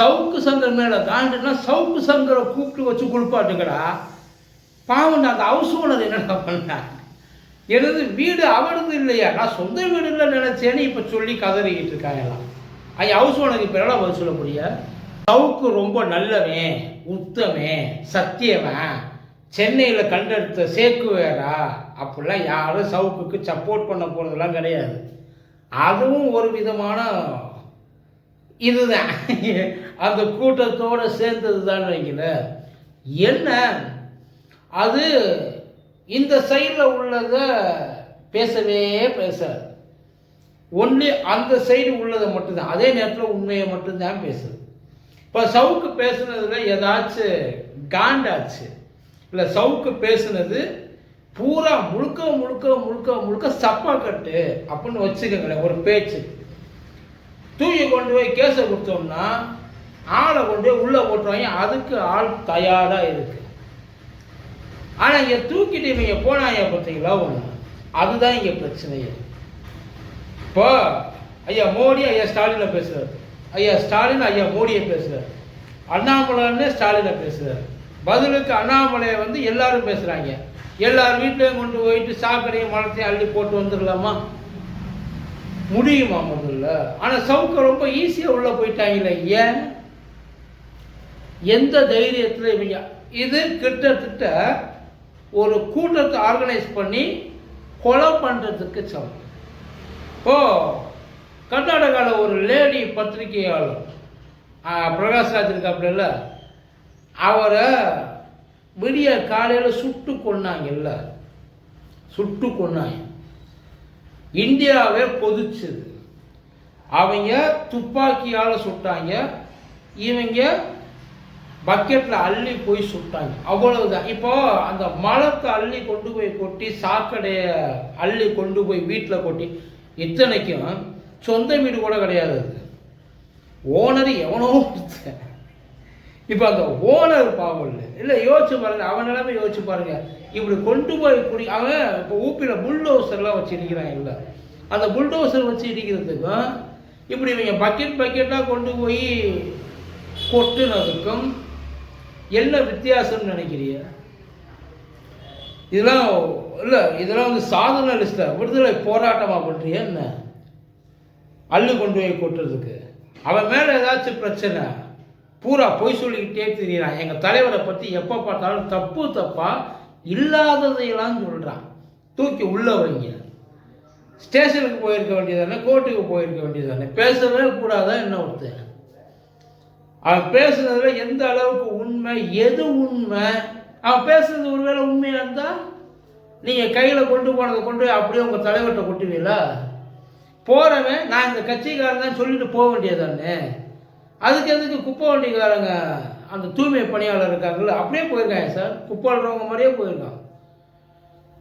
சவுக்கு சங்கர் மேலே காண்டுனா சவுக்கு சங்கரை கூப்பிட்டு வச்சு குளிப்பாட்டுங்கடா. பாவம் அந்த ஹவுஸ் ஓனர் என்னடா பண்ணான் எனது வீடு அவனது இல்லையா? நான் சொந்த வீடு இல்லை நினச்சேன்னு இப்போ சொல்லி கதறிக்கிட்டு இருக்காங்க எல்லாம் ஐயா ஹவுஸ் ஓனருக்கு இப்போ எல்லாம் பதில் சொல்ல முடிய? சவுக்கு ரொம்ப நல்லவன் உத்தவன் சத்தியவன். சென்னையில் கண்டெடுத்த சேக்கு வேறா. அப்படிலாம் யாரும் சவுக்குக்கு சப்போர்ட் பண்ண போகிறதெல்லாம் கிடையாது. அதுவும் ஒரு விதமான இதுதான். அந்த கூட்டத்தோடு சேர்ந்தது தான் வைக்கல என்ன? அது இந்த சைடில் உள்ளதை பேசவே பேசாது. ஒன்லி அந்த சைடு உள்ளதை மட்டும்தான். அதே நேரத்தில் உண்மையை மட்டும்தான் பேசுது. இப்போ சவுக்கு பேசுனதுல ஏதாச்சும் காண்டாச்சு. இல்லை சவுக்கு பேசுனது பூரா முழுக்க முழுக்க முழுக்க முழுக்க சப்பா கட்டு அப்படின்னு வச்சுக்கோங்களேன் ஒரு பேச்சு. தூக்கி கொண்டு போய் கேஸை கொடுத்தோம்னா ஆளை கொண்டு போய் உள்ளே போட்டுருவாங்க. அதுக்கு ஆள் தயாராக இருக்கு. ஆனால் இங்கே தூக்கிட்டு இவங்க போனாங்க பார்த்தீங்களா ஒன்று அதுதான் இங்கே பிரச்சனையே. இப்போ ஐயா மோடி ஐயா ஸ்டாலினை பேசுகிறார் ஐயா ஸ்டாலின் ஐயா மோடியை பேசுகிறார் அண்ணாமலைன்னு ஸ்டாலினை பேசுகிறார் பதிலுக்கு அண்ணாமலையை வந்து எல்லாரும் பேசுகிறாங்க எல்லார் வீட்லேயும் கொண்டு போயிட்டு சாக்கடையும் மரத்தையும் அள்ளி போட்டு வந்துடலாமா? முடியுமா முதல்ல? ஆனால் சவுக்க ரொம்ப ஈஸியாக உள்ளே போயிட்டாங்களே ஏன்? எந்த தைரியத்தில் இவங்க? இது கிட்டத்தட்ட ஒரு கூட்டத்தை ஆர்கனைஸ் பண்ணி கொலை பண்ணுறதுக்கு சமம். இப்போ கர்நாடகாவில் ஒரு லேடி பத்திரிகையாளர் ஆ, பிரகாஷ்ராஜ் இருக்காப்புல அவரை விடிய காலையில் சுட்டு கொன்னாங்கல்ல. சுட்டு கொன்னாங்க. இந்தியாவே பொதிச்சது. அவங்க துப்பாக்கியால் சுட்டாங்க. இவங்க பக்கெட்டில் அள்ளி போய் சுட்டாங்க. அவ்வளவுதான். இப்போ அந்த மலத்தை அள்ளி கொண்டு போய் கொட்டி சாக்கடையை அள்ளி கொண்டு போய் வீட்டில் கொட்டி இத்தனைக்கும் சொந்த வீடு கூட கிடையாது. அது ஓனர் எவனோ கொடுத்தேன் இப்போ அந்த ஓனர் பாவம் இல்லை. இல்லை யோசிச்சு பாருங்க அவன் நிலைமை யோசிச்சு பாருங்க. இப்படி கொண்டு போய் குடி அவன் இப்போ ஊப்பியில் புல்டோசர்லாம் வச்சு இடிக்கிறான் இல்லை. அந்த புல்டோசர் வச்சு இடிக்கிறதுக்கும் இப்படி இவங்க பக்கெட் பக்கெட்டாக கொண்டு போய் கொட்டுனதுக்கும் என்ன வித்தியாசம்னு நினைக்கிறீங்க இதெல்லாம் இல்லை இதெல்லாம் வந்து சாதனை லிஸ்ட்டில் விடுதலை போராட்டமாக பண்ணுறியா என்ன? அள்ளு கொண்டு போய் கொட்டுறதுக்கு. அவன் மேலே ஏதாச்சும் பிரச்சனை? பூரா பொய் சொல்லிக்கிட்டே தெரியறான் எங்கள் தலைவரை பற்றி எப்போ பார்த்தாலும் தப்பு தப்பாக இல்லாததையெல்லாம் சொல்கிறான் தூக்கி உள்ள வைங்க. ஸ்டேஷனுக்கு போயிருக்க வேண்டியது தானே கோர்ட்டுக்கு போயிருக்க வேண்டியது தானே பேசவே கூடாதான் என்ன ஒருத்தர் அவன் பேசுனதுல எந்த அளவுக்கு உண்மை எது உண்மை? அவன் பேசுனது ஒருவேளை உண்மையாக இருந்தால் நீங்கள் கையில் கொண்டு போனதை கொண்டு அப்படியே உங்கள் தலைவர்கிட்ட கொட்டுவீங்களா? போகிறவன் நான் இந்த கட்சிக்காரன் தான் சொல்லிட்டு போக வேண்டியதானே? அதுக்கு எதுக்கு குப்பை வண்டிக்காரங்க அந்த தூய்மை பணியாளர் இருக்காங்கல்ல அப்படியே போயிருக்காங்க சார். குப்பை அள்ளுறவங்க மாதிரியே போயிருக்கான்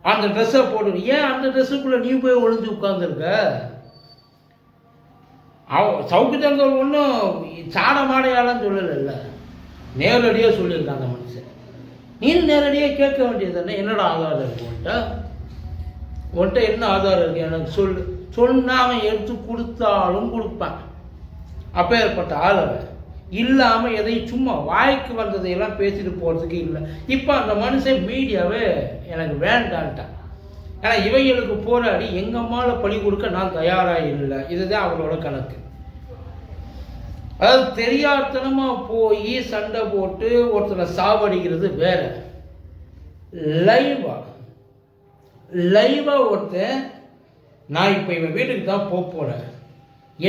அந்த ட்ரெஸ்ஸை போட்டு ஏன் அந்த ட்ரெஸ்ஸுக்குள்ளே நீ போய் ஒளிஞ்சு உட்காந்துருக்க அவன் சவுக்கு சங்கர் ஒன்றும் சாட மாடையாலாம் சொல்லலைல்ல. நேரடியாக சொல்லியிருக்காங்க அந்த மனுஷன். நீ நேரடியாக கேட்க வேண்டியது தானே என்னடா ஆதாரம் இருக்கு உன்ட்ட உன்ட்ட என்ன ஆதாரம் இருக்கு? எனக்கு சொல்லு. சொன்னால் அவன் எடுத்து கொடுத்தாலும் கொடுப்பேன். அப்பேற்பட்ட ஆள் அவர். இல்லாமல் எதையும் சும்மா வாய்க்கு வந்ததையெல்லாம் பேசிட்டு போகிறதுக்கு இல்லை. இப்போ அந்த மனுஷன் மீடியாவே எனக்கு வேண்டான்ட்டான் ஏன்னா இவைகளுக்கு போராடி எங்கள் அம்மாவை பழி கொடுக்க நான் தயாராக இல்லை. இதுதான் அவரோட கணக்கு. அதாவது தெரியாதனமாக போய் சண்டை போட்டு ஒருத்தரை சாவடிக்கிறது வேற. லைவா. லைவா ஒருத்தன் நான் இப்போ இவன் வீட்டுக்கு தான் போக போகிறேன்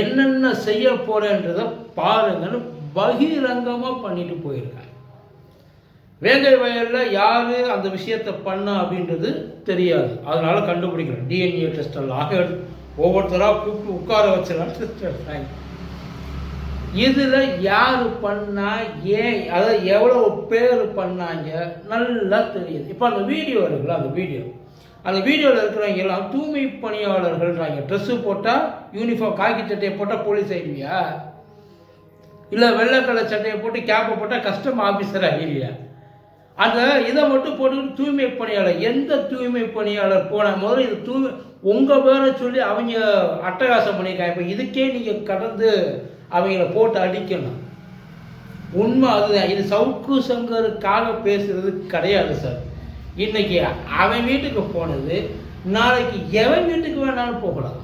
என்னென்ன செய்ய போகிறேன்றதை பாருங்கன்னு பகிரங்கமாக பண்ணிட்டு போயிருக்காங்க. வேங்கை வயலில் யார் அந்த விஷயத்தை பண்ணா அப்படின்றது தெரியாது. அதனால கண்டுபிடிக்கிறோம் டிஎன்ஏ டெஸ்ட் எல்லாம். எடுத்து ஒவ்வொருத்தராக கூப்பிட்டு உட்கார வச்சலாம் டெஸ்ட் எடுத்தாங்க. இதில் யார் பண்ணா ஏன் அதை எவ்வளோ பேர் பண்ணாங்க நல்லா தெரியுது. இப்போ அந்த வீடியோ இருக்குல்ல அந்த வீடியோ. அந்த வீடியோவில் இருக்கிறவங்க எல்லாம் தூய்மை பணியாளர்கள்ன்றாங்க. ட்ரெஸ்ஸு போட்டால் யூனிஃபார்ம் காக்கி சட்டையை போட்டால் போலீஸ் ஆயிடுவியா? இல்லை வெள்ளைக்கலை சட்டையை போட்டு கேப்பை போட்டால் கஸ்டம் ஆஃபீஸர் ஆகிடுவியா அந்த இதை மட்டும் போட்டுக்கிட்டு தூய்மை பணியாளர் எந்த தூய்மை பணியாளர் போன முதல்ல இது தூய்மை உங்கள் பேரை சொல்லி அவங்க அட்டகாசம் பண்ணியிருக்காங்க. இப்போ இதுக்கே நீங்கள் கடந்து அவங்கள போட்டு அடிக்கணும். உண்மை அதுதான். இது சவுக்கு சங்கருக்காக பேசுறது கிடையாது சார். இன்னைக்கு அவன் வீட்டுக்கு போனது நாளைக்கு எவன் வீட்டுக்கு வேணாலும் போகலாம்.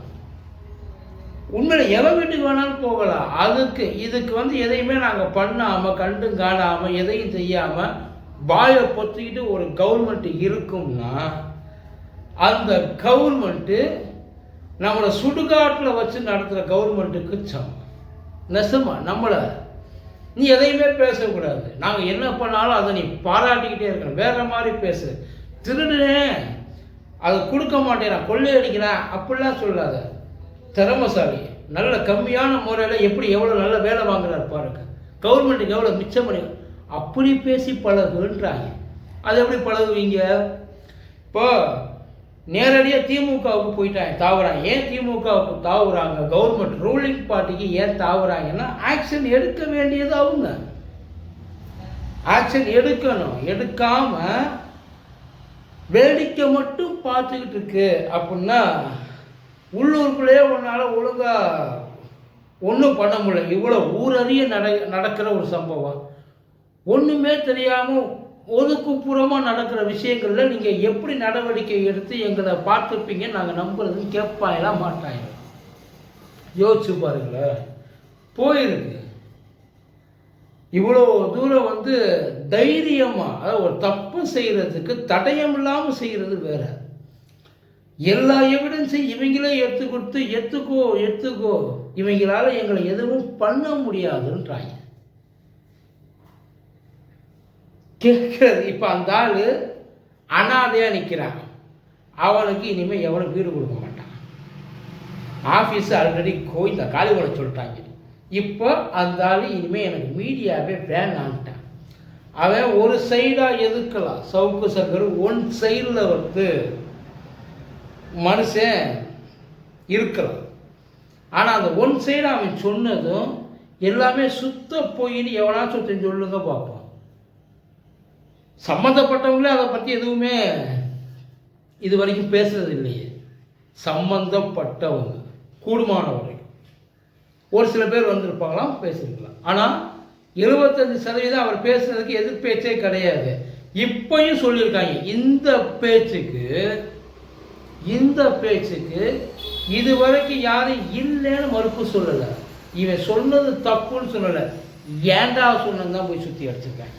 உண்மையில் எவன் வீட்டுக்கு வேணாலும் போகலாம். அதுக்கு இதுக்கு வந்து எதையுமே நாங்கள் பண்ணாமல் கண்டும் காணாமல் எதையும் செய்யாமல் வாயை பொத்திக்கிட்டு ஒரு கவர்மெண்ட் இருக்கும்னா அந்த கவர்மெண்ட்டு நம்மளை சுடுகாட்டில் வச்சு நடத்துகிற கவர்மெண்ட்டுக்கு சமம். நெசமா நம்மளை நீ எதையுமே பேசக்கூடாது. நாங்கள் என்ன பண்ணாலும் அதை நீ பாராட்டிக்கிட்டே இருக்கணும். வேற மாதிரி பேசு. திருடுனேன் அதை கொடுக்க மாட்டேன் கொள்ளையடிக்கிறேன். அப்படிலாம் சொல்லாத. திறமசாலி. நல்ல கம்மியான முறையில் எப்படி எவ்வளோ நல்ல வேலை வாங்குறாரு பாருங்க. கவர்மெண்ட்டுக்கு எவ்வளோ மிச்சம் பண்ணி அப்படி பேசி பழகுன்றாங்க. அது எப்படி பழகுவீங்க? இப்போ நேரடியாக திமுகவுக்கு போயிட்டாங்க தாவுறாங்க. ஏன் திமுகவுக்கு தாவுறாங்க? கவர்மெண்ட் ரூலிங் பார்ட்டிக்கு ஏன் தாவுறாங்கன்னா ஆக்ஷன் எடுக்க வேண்டியது அவங்க. ஆக்ஷன் எடுக்கணும். எடுக்காம வேடிக்கை மட்டும் பார்த்துக்கிட்டு இருக்கு. அப்படின்னா உள்ளூருக்குள்ளேயே உன்னால் ஒழுங்காக ஒன்றும் பண்ண முடியல. இவ்வளோ ஊரறிய நட நடக்கிற ஒரு சம்பவம். ஒன்றுமே தெரியாமல் ஒதுக்குப்புறமாக நடக்கிற விஷயங்களில் நீங்கள் எப்படி நடவடிக்கை எடுத்து எங்களை பார்த்துருப்பீங்க நாங்கள் நம்புறதுன்னு கேட்பாயெல்லாம் மாட்டாங்க யோசிச்சு பாருங்களேன். போயிருக்கு இவ்வளோ தூரம் வந்து தைரியமாக அதாவது ஒரு தப்பு செய்கிறதுக்கு தடயம் இல்லாமல் செய்கிறது வேற. எல்லா எவிடன்ஸையும் இவங்களே எடுத்து கொடுத்து எடுத்துக்கோ எடுத்துக்கோ இவங்களால எங்களை எதுவும் பண்ண முடியாதுன்றாங்க. கேட்குறது. இப்போ அந்த ஆள் அனாதையாக நிற்கிறான் அவனுக்கு இனிமேல் எவனும் வீடு கொடுக்க மாட்டான். ஆஃபீஸ் ஆல்ரெடி கோயில் காலி பண்ண சொல்லிட்டாங்க. இப்போ அந்த ஆள் இனிமேல் எனக்கு மீடியாவே வேணான்ட்டான். அவன் ஒரு சைடாக எதிர்க்கலாம் சவுக்கு சங்கர் ஒன் சைடில் வந்து மனுஷன் இருக்கலாம். ஆனால் அந்த ஒன் சைடு அவன் சொன்னதும் எல்லாமே சுத்த போயின்னு எவனாச்சும் ஒருத்தன் சொல்லுங்க பார்ப்போம். சம்மந்தப்பட்டவங்களே அதை பற்றி எதுவுமே இது வரைக்கும் பேசுறது இல்லையே சம்பந்தப்பட்டவங்க கூடுமான வரைக்கும் ஒரு சில பேர் வந்திருப்பாங்களாம் பேசியிருக்கலாம் ஆனால் எழுபத்தஞ்சு சதவீதம் அவர் பேசுனதுக்கு எதிர் பேச்சே கிடையாது. இப்பையும் சொல்லியிருக்காங்க இந்த பேச்சுக்கு இந்த பேச்சுக்கு இது வரைக்கும் யாரும் இல்லைன்னு மறுப்பு சொல்லலை. இவன் சொன்னது தப்புன்னு சொல்லலை. ஏன்டா சொன்னது தான் போய் சுற்றி அடிச்சிருக்காங்க.